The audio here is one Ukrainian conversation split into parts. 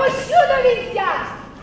пущу до вінця!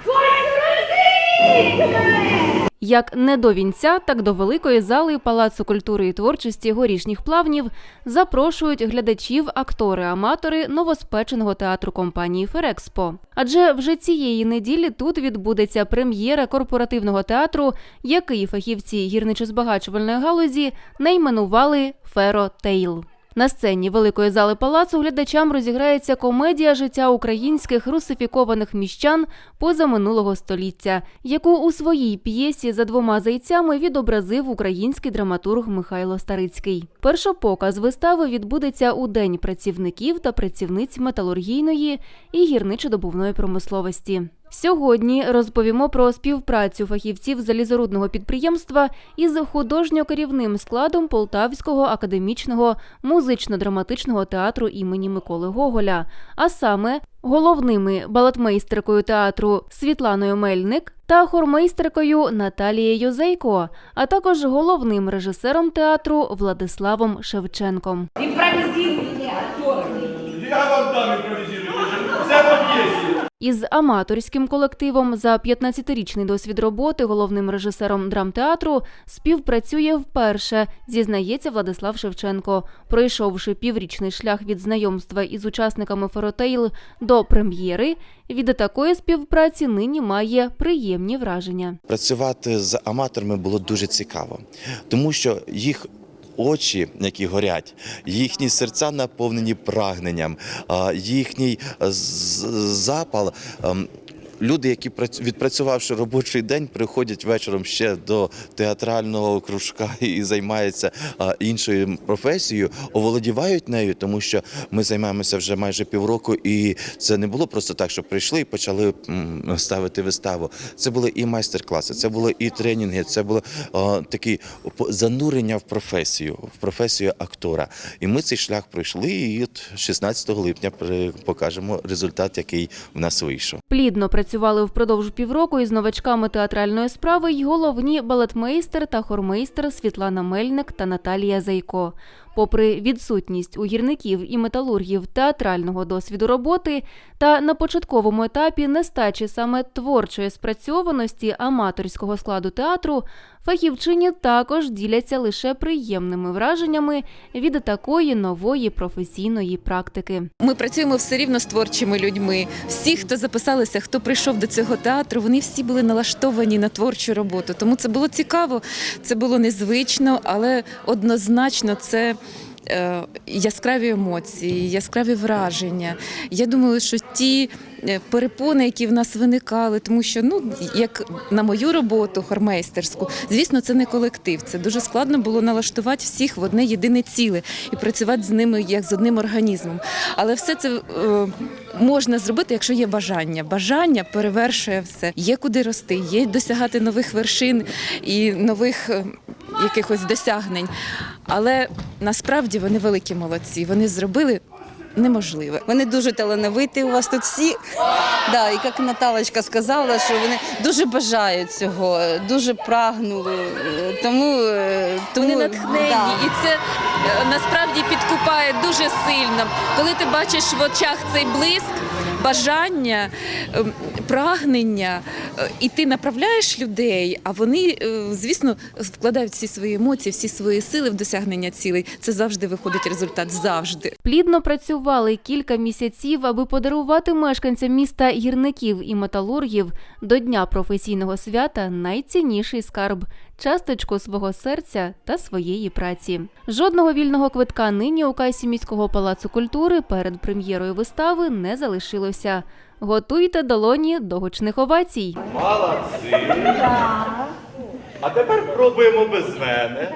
Хоч розрізь мене! Як не до вінця, так до великої зали Палацу культури і творчості горішніх плавнів запрошують глядачів актори-аматори новоспеченого театру компанії Ферекспо. Адже вже цієї неділі тут відбудеться прем'єра корпоративного театру, який фахівці гірничо-збагачувальної галузі найменували Феро Тейл. На сцені великої зали палацу глядачам розіграється комедія життя українських русифікованих міщан позаминулого століття, яку у своїй п'єсі за двома зайцями відобразив український драматург Михайло Старицький. Першопоказ вистави відбудеться у день працівників та працівниць металургійної і гірничодобувної промисловості. Сьогодні розповімо про співпрацю фахівців залізорудного підприємства із художньо-керівним складом Полтавського академічного музично-драматичного театру імені Миколи Гоголя, а саме головними балетмейстеркою театру Світланою Мельник та хормейстеркою Наталією Зейко, а також головним режисером театру Владиславом Шевченком. Я вам дам імпровізуйте, все по п'єсі. Із аматорським колективом за 15-річний досвід роботи головним режисером драмтеатру співпрацює вперше, зізнається Владислав Шевченко. Пройшовши піврічний шлях від знайомства із учасниками Феротейл до прем'єри, від такої співпраці нині має приємні враження. Працювати з аматорами було дуже цікаво, тому що їх. Очі, які горять, їхні серця наповнені прагненням, їхній запал. Люди, які прац- відпрацювавши робочий день, приходять вечором ще до театрального кружка і займаються іншою професією, оволодівають нею, тому що ми займаємося вже майже півроку, і це не було просто так, що прийшли і почали ставити виставу. Це були і майстер-класи, це були і тренінги, це було такі занурення в професію, в професію актора. І ми цей шлях пройшли. І от 16 липня покажемо результат, який в нас вийшов. Плідно працювали впродовж півроку із новачками театральної справи й головні балетмейстер та хормейстер Світлана Мельник та Наталія Зайко. Попри відсутність у гірників і металургів театрального досвіду роботи та на початковому етапі нестачі саме творчої спрацьованості аматорського складу театру, фахівчині також діляться лише приємними враженнями від такої нової професійної практики. Ми працюємо все рівно з творчими людьми. Всі, хто записалися, хто прийшов до цього театру, вони всі були налаштовані на творчу роботу. Тому це було цікаво, це було незвично, але однозначно це. Е, Яскраві емоції, яскраві враження. Я думаю, що ті е, перепони, які в нас виникали, тому що ну як на мою роботу хормейстерську, звісно, це не колектив. Це дуже складно було налаштувати всіх в одне єдине ціле і працювати з ними як з одним організмом. Але все це е, можна зробити, якщо є бажання. Бажання перевершує все. Є куди рости, є досягати нових вершин і нових якихось досягнень. Але насправді вони великі молодці. Вони зробили неможливе. Вони дуже талановиті у вас тут всі. Да, і як Наталочка сказала, що вони дуже бажають цього, дуже прагнули. Тому, е, тому Вони натхненні, да. і це е, насправді підкупає дуже сильно. Коли ти бачиш в очах цей блиск, бажання, ем, прагнення, е, і ти направляєш людей, а вони, е, звісно, вкладають всі свої емоції, всі свої сили в досягнення цілей. Це завжди виходить результат. Завжди. Плідно працювали кілька місяців, аби подарувати мешканцям міста гірників і металургів до Дня професійного свята найцінніший скарб часточку свого серця та своєї праці. Жодного вільного квитка нині у касі міського палацу культури перед прем'єрою вистави не залишилося. Готуйте долоні до гучних овацій. Молодці. А тепер пробуємо без мене.